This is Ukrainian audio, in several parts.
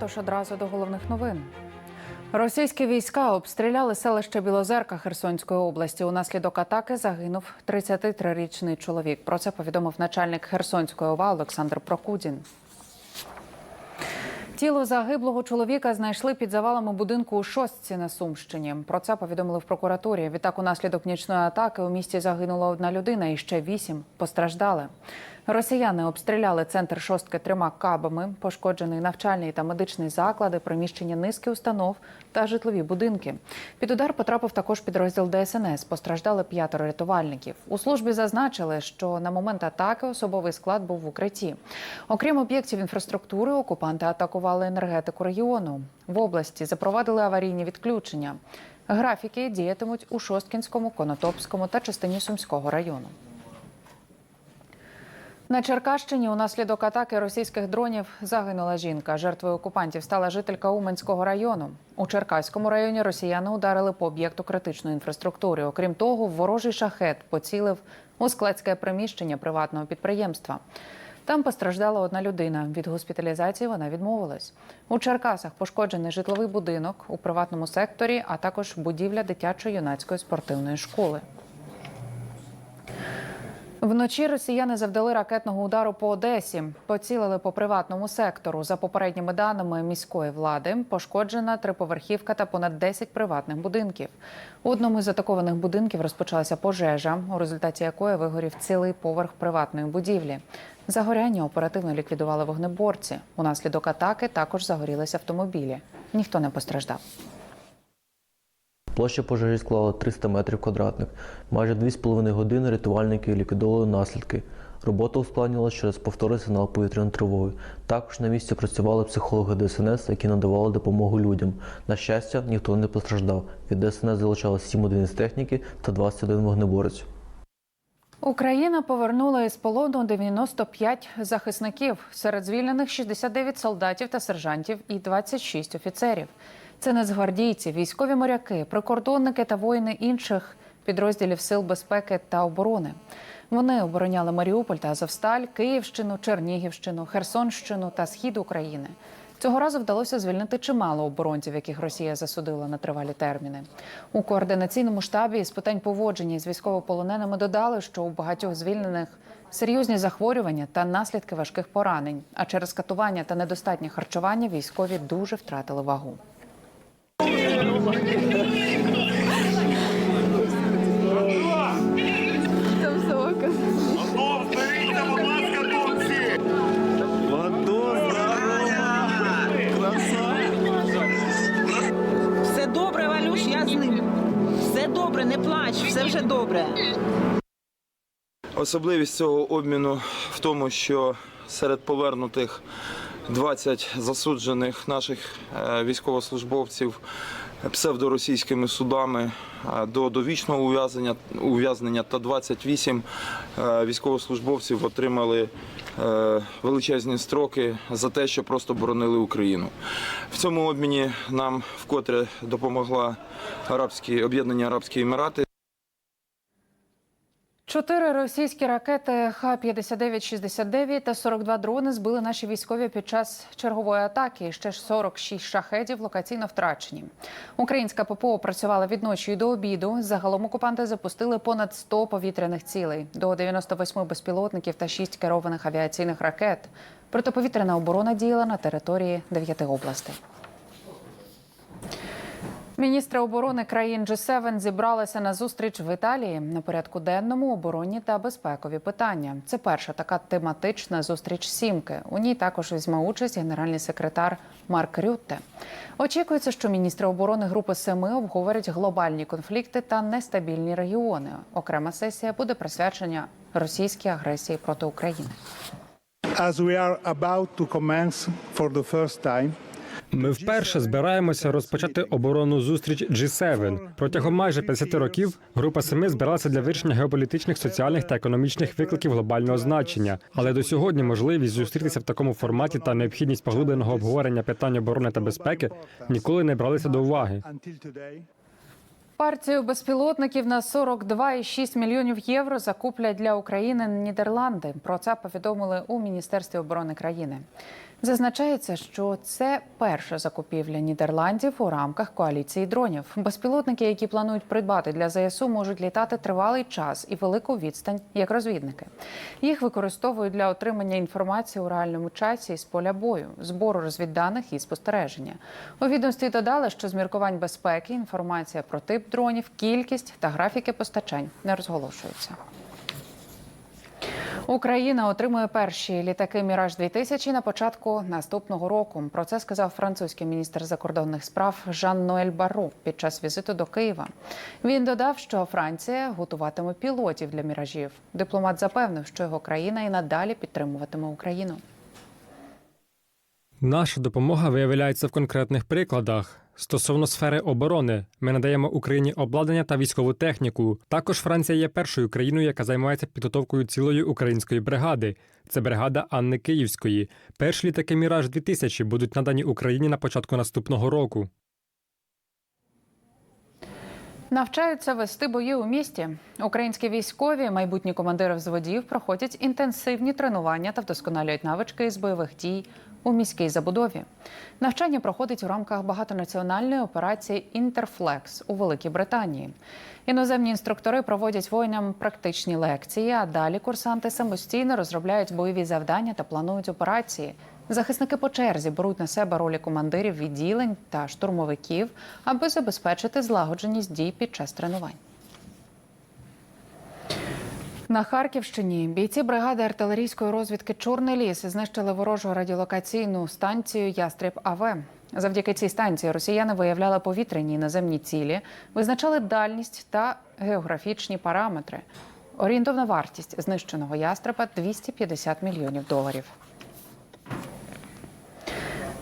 Тож одразу до головних новин. Російські війська обстріляли селище Білозерка Херсонської області. Унаслідок атаки загинув 33-річний чоловік. Про це повідомив начальник Херсонської ОВА Олександр Прокудін. Тіло загиблого чоловіка знайшли під завалами будинку у Шостці на Сумщині. Про це повідомили в прокуратурі. Відтак, унаслідок нічної атаки у місті загинула одна людина і ще вісім постраждали. Росіяни обстріляли центр шостки трьома кабами, пошкоджений навчальний та медичний заклади, приміщення низки установ та житлові будинки. Під удар потрапив також підрозділ ДСНС. Постраждали п'ятеро рятувальників. У службі зазначили, що на момент атаки особовий склад був в укритті. Окрім об'єктів інфраструктури, окупанти атакували енергетику регіону. В області запровадили аварійні відключення. Графіки діятимуть у Шосткінському, Конотопському та частині Сумського району. На Черкащині унаслідок атаки російських дронів загинула жінка. Жертвою окупантів стала жителька Уменського району. У Черкаському районі росіяни ударили по об'єкту критичної інфраструктури. Окрім того, ворожий шахет поцілив у складське приміщення приватного підприємства. Там постраждала одна людина. Від госпіталізації вона відмовилась. У Черкасах пошкоджений житловий будинок у приватному секторі, а також будівля дитячо-юнацької спортивної школи. Вночі росіяни завдали ракетного удару по Одесі, поцілили по приватному сектору. За попередніми даними міської влади, пошкоджена триповерхівка та понад 10 приватних будинків. У одному з атакованих будинків розпочалася пожежа, у результаті якої вигорів цілий поверх приватної будівлі. Загоряння оперативно ліквідували вогнеборці. Унаслідок атаки також загорілися автомобілі. Ніхто не постраждав. Площа пожежі склала 300 метрів квадратних. Майже 2,5 години рятувальники ліквідовували наслідки. Робота ускладнилась через повторний сигнал повітряної тривоги. Також на місці працювали психологи ДСНС, які надавали допомогу людям. На щастя, ніхто не постраждав. Від ДСНС залучалось 7 одиниць техніки та 21 вогнеборець. Україна повернула із полону 95 захисників. Серед звільнених 69 солдатів та сержантів і 26 офіцерів. Це нацгвардійці, військові моряки, прикордонники та воїни інших підрозділів сил безпеки та оборони. Вони обороняли Маріуполь та Азовсталь, Київщину, Чернігівщину, Херсонщину та схід України. Цього разу вдалося звільнити чимало оборонців, яких Росія засудила на тривалі терміни. У координаційному штабі з питань поводження з військовополоненими додали, що у багатьох звільнених серйозні захворювання та наслідки важких поранень. А через катування та недостатнє харчування військові дуже втратили вагу. Все добре, Валюш, я з ним. Все добре, не плач, все вже добре. Особливість цього обміну в тому, що серед повернутих 20 засуджених наших е, військовослужбовців псевдоросійськими судами до довічного ув'язнення, ув'язнення та 28 е, військовослужбовців отримали е, величезні строки за те, що просто боронили Україну. В цьому обміні нам вкотре допомогла арабські об'єднані Арабські Емірати. Чотири російські ракети Х-59-69 та 42 дрони збили наші військові під час чергової атаки. Ще ж 46 шахедів локаційно втрачені. Українська ППО працювала від ночі до обіду. Загалом окупанти запустили понад 100 повітряних цілей, до 98 безпілотників та 6 керованих авіаційних ракет. Протиповітряна оборона діяла на території 9 областей. Міністри оборони країн G7 зібралися на зустріч в Італії на порядку денному оборонні та безпекові питання. Це перша така тематична зустріч сімки. У ній також візьме участь генеральний секретар Марк Рютте. Очікується, що міністри оборони Групи Семи обговорять глобальні конфлікти та нестабільні регіони. Окрема сесія буде присвячена російській агресії проти України. As we are about to commence for the first time, Ми вперше збираємося розпочати оборонну зустріч G7. Протягом майже 50 років група семи збиралася для вирішення геополітичних, соціальних та економічних викликів глобального значення. Але до сьогодні можливість зустрітися в такому форматі та необхідність поглибленого обговорення питань оборони та безпеки ніколи не бралися до уваги. Партію безпілотників на 42,6 мільйонів євро закуплять для України Нідерланди. Про це повідомили у Міністерстві оборони країни. Зазначається, що це перша закупівля Нідерландів у рамках коаліції дронів. Безпілотники, які планують придбати для ЗСУ, можуть літати тривалий час і велику відстань як розвідники. Їх використовують для отримання інформації у реальному часі з поля бою, збору розвідданих і спостереження. У відомстві додали, що з міркувань безпеки інформація про тип дронів, кількість та графіки постачань не розголошуються. Україна отримує перші літаки Міраж 2000 на початку наступного року. Про це сказав французький міністр закордонних справ Жан Ноель Бару під час візиту до Києва. Він додав, що Франція готуватиме пілотів для міражів. Дипломат запевнив, що його країна і надалі підтримуватиме Україну. Наша допомога виявляється в конкретних прикладах. Стосовно сфери оборони, ми надаємо Україні обладнання та військову техніку. Також Франція є першою країною, яка займається підготовкою цілої української бригади. Це бригада Анни Київської. Перші літаки Міраж 2000 будуть надані Україні на початку наступного року. Навчаються вести бої у місті. Українські військові, майбутні командири взводів, проходять інтенсивні тренування та вдосконалюють навички із бойових дій у міській забудові. Навчання проходить у рамках багатонаціональної операції Інтерфлекс у Великій Британії. Іноземні інструктори проводять воїнам практичні лекції, а далі курсанти самостійно розробляють бойові завдання та планують операції. Захисники по черзі беруть на себе ролі командирів відділень та штурмовиків, аби забезпечити злагодженість дій під час тренувань. На Харківщині бійці бригади артилерійської розвідки Чорний ліс знищили ворожу радіолокаційну станцію Ястріб АВ. Завдяки цій станції росіяни виявляли повітряні і наземні цілі, визначали дальність та географічні параметри. Орієнтовна вартість знищеного ястреба 250 мільйонів доларів.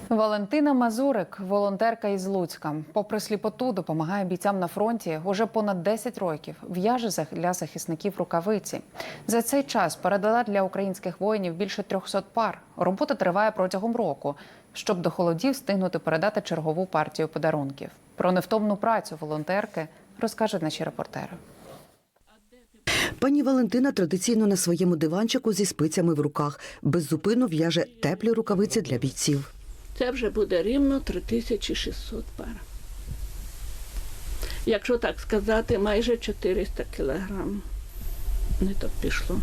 Валентина Мазурик, волонтерка із Луцька, попри сліпоту, допомагає бійцям на фронті уже понад 10 років. В'яже для захисників рукавиці. За цей час передала для українських воїнів більше 300 пар. Робота триває протягом року, щоб до холодів встигнути передати чергову партію подарунків. Про невтомну працю волонтерки розкажуть наші репортери. Пані Валентина традиційно на своєму диванчику зі спицями в руках беззупинно в'яже теплі рукавиці для бійців. Це вже буде рівно 3600 пар. Якщо так сказати, майже 400 кілограм. Не так пішло.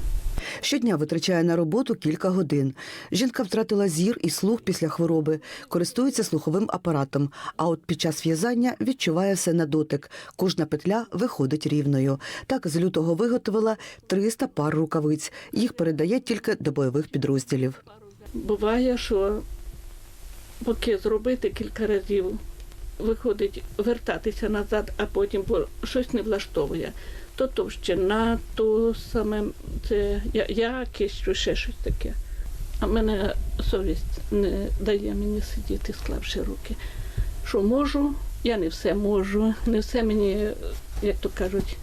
Щодня витрачає на роботу кілька годин. Жінка втратила зір і слух після хвороби, користується слуховим апаратом. А от під час в'язання відчуває все на дотик. Кожна петля виходить рівною. Так з лютого виготовила 300 пар рукавиць. Їх передає тільки до бойових підрозділів. Буває, що поки зробити кілька разів, виходить вертатися назад, а потім бо щось не влаштовує. То товщина, то саме це якість, що ще щось таке. А мене совість не дає мені сидіти, склавши руки. Що можу, я не все можу, не все мені, як то кажуть,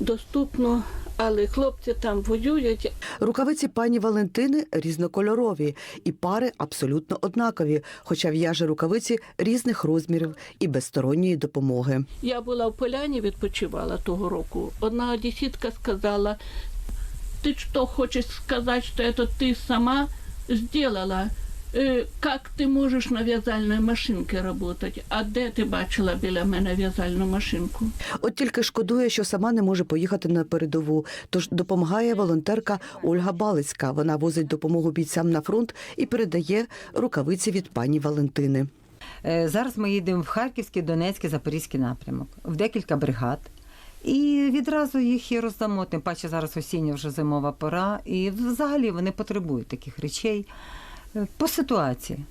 доступно, але хлопці там воюють, Рукавиці пані Валентини різнокольорові і пари абсолютно однакові, хоча в'яже рукавиці різних розмірів і без сторонньої допомоги. Я була в поляні, відпочивала того року. Одна одеситка сказала, ти що хочеш сказати, що это ти сама сделала? Е, Как ти можеш на в'язальній машинці працювати? А де ти бачила біля мене в'язальну машинку? От тільки шкодує, що сама не може поїхати на передову. Тож допомагає волонтерка Ольга Балицька. Вона возить допомогу бійцям на фронт і передає рукавиці від пані Валентини. Е, Зараз ми їдемо в Харківський, Донецький, Запорізький напрямок в декілька бригад. І відразу їх і роздамо. Тим паче зараз осіння вже зимова пора. І взагалі вони потребують таких речей е, по ситуації.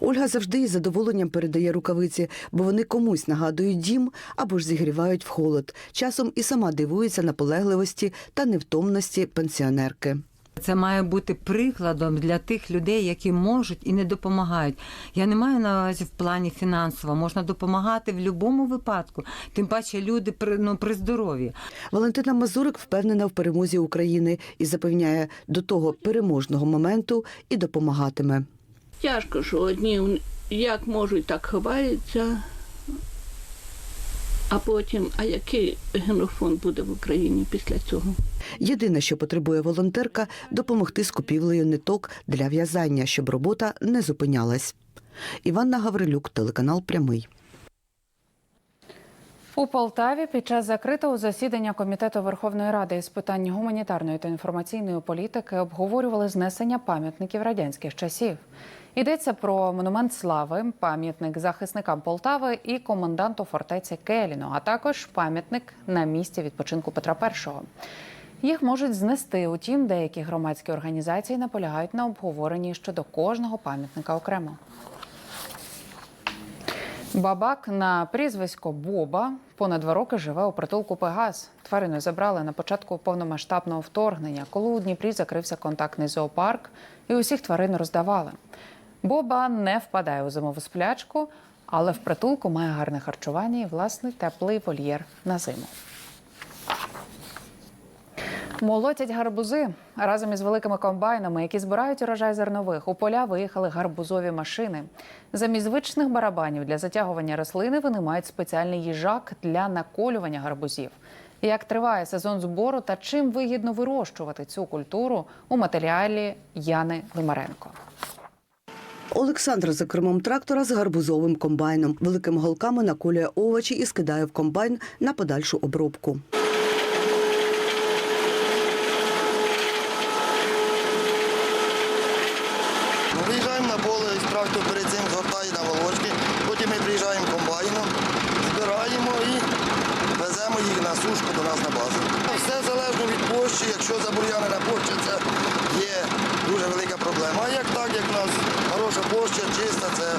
Ольга завжди із задоволенням передає рукавиці, бо вони комусь нагадують дім або ж зігрівають в холод. Часом і сама дивується наполегливості та невтомності пенсіонерки. Це має бути прикладом для тих людей, які можуть і не допомагають. Я не маю на увазі в плані фінансово. Можна допомагати в будь-якому випадку. Тим паче люди при, ну, при здоров'ї. Валентина Мазурик впевнена в перемозі України і запевняє, до того переможного моменту і допомагатиме. Тяжко, що одні як можуть, так ховаються. А потім, а який генофонд буде в Україні після цього? Єдине, що потребує волонтерка, допомогти з купівлею ниток для в'язання, щоб робота не зупинялась. Іванна Гаврилюк, телеканал Прямий. У Полтаві під час закритого засідання комітету Верховної Ради з питань гуманітарної та інформаційної політики обговорювали знесення пам'ятників радянських часів. Йдеться про монумент слави, пам'ятник захисникам Полтави і коменданту фортеці Келіно, а також пам'ятник на місці відпочинку Петра І. Їх можуть знести. Утім, деякі громадські організації наполягають на обговоренні щодо кожного пам'ятника окремо. Бабак на прізвисько Боба понад два роки живе у притулку Пегас. Тварину забрали на початку повномасштабного вторгнення, коли у Дніпрі закрився контактний зоопарк, і усіх тварин роздавали. Боба не впадає у зимову сплячку, але в притулку має гарне харчування і власний теплий вольєр на зиму. Молотять гарбузи разом із великими комбайнами, які збирають урожай зернових. У поля виїхали гарбузові машини. Замість звичних барабанів для затягування рослини вони мають спеціальний їжак для наколювання гарбузів. Як триває сезон збору та чим вигідно вирощувати цю культуру у матеріалі Яни Лимаренко. Олександр за кермом трактора з гарбузовим комбайном. Великими голками наколює овочі і скидає в комбайн на подальшу обробку. Ну, Виїжджаємо на поле, трактор перед цим згортає на волочки, потім ми приїжджаємо комбайном, збираємо і веземо їх на сушку до нас на базу. Все залежно площі, якщо забур'янена площа, це є дуже велика проблема. А як так, як в нас хороша площа, чиста, це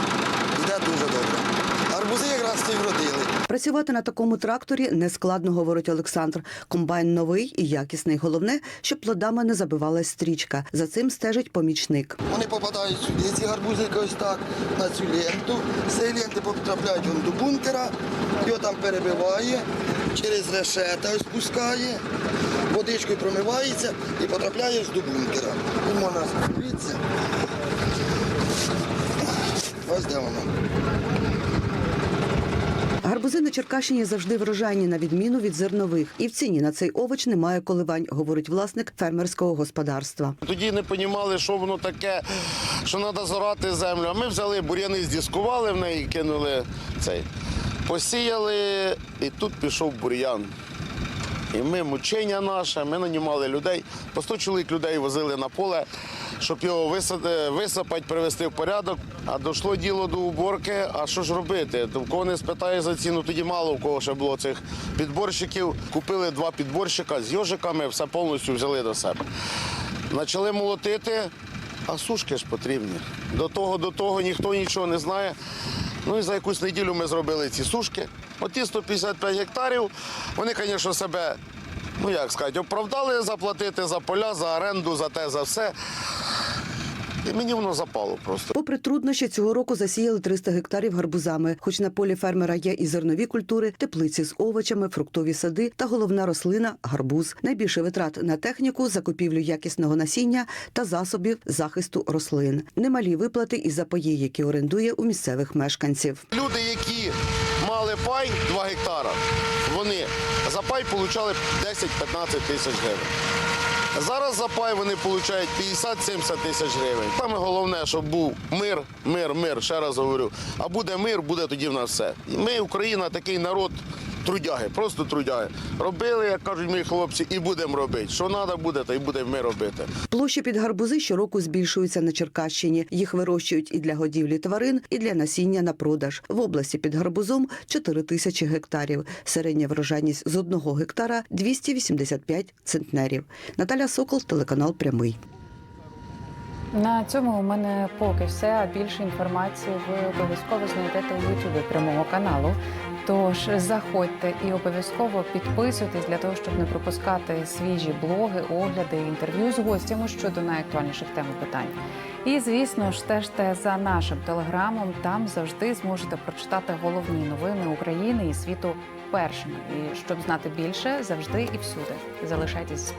йде дуже добре. Арбузи якраз ці вродили. Працювати на такому тракторі нескладно, говорить Олександр. Комбайн новий і якісний. Головне, щоб плодами не забивалась стрічка. За цим стежить помічник. Вони попадають сюди, ці гарбузики ось так, на цю ленту. З цієї ленти потрапляють до бункера, його там перебиває, через решета ось пускає, водичкою промивається і потрапляє ось до бункера. Тут можна дивитися. Ось де воно. Гарбузи на Черкащині завжди врожайні, на відміну від зернових. І в ціні на цей овоч немає коливань, говорить власник фермерського господарства. Тоді не розуміли, що воно таке, що треба зорати землю. А ми взяли бур'яни, здіскували в неї, кинули цей. Посіяли, і тут пішов бур'ян. І ми мучення наше, ми нанімали людей. По 100 чоловік людей возили на поле, щоб його висади- висипати, привести в порядок. А дійшло діло до уборки. А що ж робити? То в кого не спитає за ціну, тоді мало у кого ще було цих підборщиків. Купили два підборщика з йожиками, все повністю взяли до себе. Почали молотити, а сушки ж потрібні. До того, до того ніхто нічого не знає. Ну і за якусь неділю ми зробили ці сушки. Оті 155 гектарів, вони, звісно, себе, ну як сказати, оправдали заплатити за поля, за оренду, за те, за все. І мені воно запало просто. Попри труднощі, цього року засіяли 300 гектарів гарбузами. Хоч на полі фермера є і зернові культури, теплиці з овочами, фруктові сади та головна рослина гарбуз. Найбільше витрат на техніку, закупівлю якісного насіння та засобів захисту рослин. Немалі виплати і за паї, які орендує у місцевих мешканців. Люди, які мали пай 2 гектара, вони за пай отримали 10-15 тисяч гривень. Зараз за пай вони отримують 50-70 тисяч гривень. Саме головне, щоб був мир, мир, мир, ще раз говорю. А буде мир, буде тоді в нас все. Ми, Україна, такий народ трудяги, просто трудяги. Робили, як кажуть мої хлопці, і будемо робити. Що треба буде, то й будемо ми робити. Площі під гарбузи щороку збільшуються на Черкащині. Їх вирощують і для годівлі тварин, і для насіння на продаж. В області під гарбузом 4 тисячі гектарів. Середня врожайність з одного гектара 285 центнерів. Наталя Сокол, телеканал Прямий. На цьому у мене поки все. А більше інформації ви обов'язково знайдете у Ютубі прямого каналу. Тож заходьте і обов'язково підписуйтесь для того, щоб не пропускати свіжі блоги, огляди, інтерв'ю з гостями щодо найактуальніших тем і питань. І звісно ж, стежте за нашим телеграмом. Там завжди зможете прочитати головні новини України і світу першими. І щоб знати більше, завжди і всюди. Залишайтесь з.